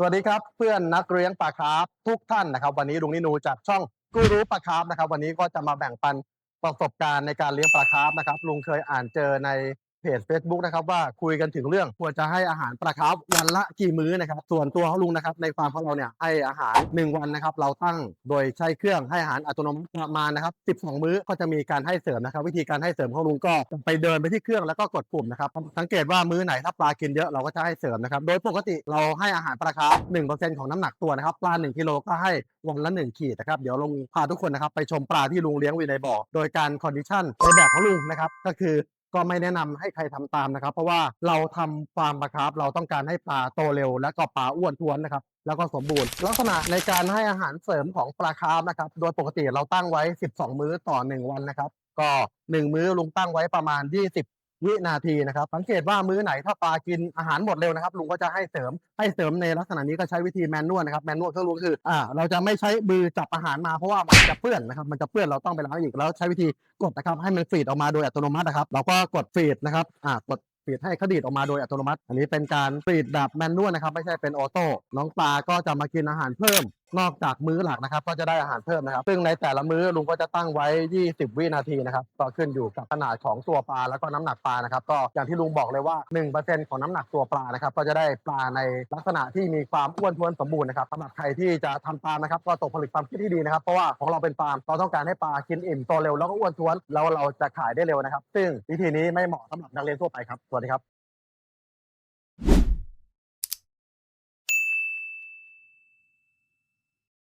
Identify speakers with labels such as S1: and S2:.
S1: สวัสดีครับเพื่อนนักเลี้ยงปลาคาร์ฟทุกท่านนะครับ วันนี้ลุงนินูจากช่องกูรู้ปลาคาร์ฟนะครับ วันนี้ก็จะมาแบ่งปันประสบการณ์ในการเลี้ยงปลาคาร์ฟนะครับลุงเคยอ่านเจอใน เพจ Facebook นะครับว่าคุยกันถึงเรื่องควรจะให้อาหารปลาคร์ฟวันละกี่มื้อนะครับส่วนตัวของลุงนะครับในฟาร์มของเราเนี่ยให้อาหาร 1 วันนะครับเราตั้งโดยใช้เครื่องให้อาหารอัตโนมัติประมาณนะครับ12 มื้อก็จะมีการให้เสริมนะครับวิธีการให้เสริมของลุงก็ไปเดินไปที่เครื่องแล้วก็กดปุ่มนะครับสังเกตว่ามื้อไหนถ้าปลากินเยอะเราก็จะให้เสริมนะครับโดยปกติเราให้อาหารปลาคร์ฟ1%ของน้ำหนักตัวนะครับปลา1กิโลก็ให้วันละ1ขีดนะครับเดี๋ยวลุงพาทุกคนนะครับไปชมปลาที่ลุงเลี้ยงไว้ในบ่อโดยการคอนดิชันในแบบของลุงนะครับก็คือ ก็ไม่แนะนำให้ใครทำตามนะครับ เพราะว่าเราทำฟาร์มปลาคาร์ฟเราต้องการให้ปลาโตเร็ว และก็ปลาอ้วนท้วนนะครับ แล้วก็สมบูรณ์ ลักษณะในการให้อาหารเสริมของปลาคาร์ฟนะครับ โดยปกติเราตั้งไว้ 12 มื้อต่อ 1 วันนะครับ ก็ 1 มื้อลุงตั้งไว้ประมาณ 20 วินาทีนะครับ สังเกตว่ามื้อไหนถ้าปลากินอาหารหมดเร็วนะครับลุงก็จะให้เสริมให้เสริมในลักษณะนี้ก็ใช้วิธีแมนนวลนะครับแมนนวลก็รู้คืออ่าเราจะไม่ใช้มือจับอาหารมาเพราะว่ามันจะเปื้อนนะครับมันจะเปื้อนเราต้องไปล้างอีกแล้วใช้วิธีกดนะครับให้มันฟีดออกมาโดยอัตโนมัตินะครับเราก็กดฟีดนะครับอ่ากดฟีดให้เขาดีดออกมาโดยอัตโนมัติ อันนี้เป็นการฟีดแบบแมนนวลนะครับไม่ใช่เป็นออโต้น้องปลาก็จะมากินอาหารเพิ่ม นอกจากมื้อหลักนะครับ ก็จะได้อาหารเพิ่มนะครับ ซึ่งในแต่ละมื้อลุงก็จะตั้งไว้ 20 วินาทีนะครับก็ขึ้นอยู่กับขนาดของตัวปลาแล้วก็น้ำหนักปลานะครับ ก็อย่างที่ลุงบอกเลยว่า 1%ของน้ำหนักตัวปลานะครับ ก็จะได้ปลาในลักษณะที่มีความอ้วนท้วนสมบูรณ์นะครับสำหรับใครที่จะทำตามนะครับ ก็ตกผลึกความคิดที่ดีนะครับ เพราะว่าของเราเป็นฟาร์มเราต้องการให้ปลากินอิ่มโตเร็วแล้วก็อ้วนท้วนแล้วเราจะขายได้เร็วนะครับ ซึ่งวิธีนี้ไม่เหมาะสำหรับนักเรียนทั่วไปครับสวัสดีครับ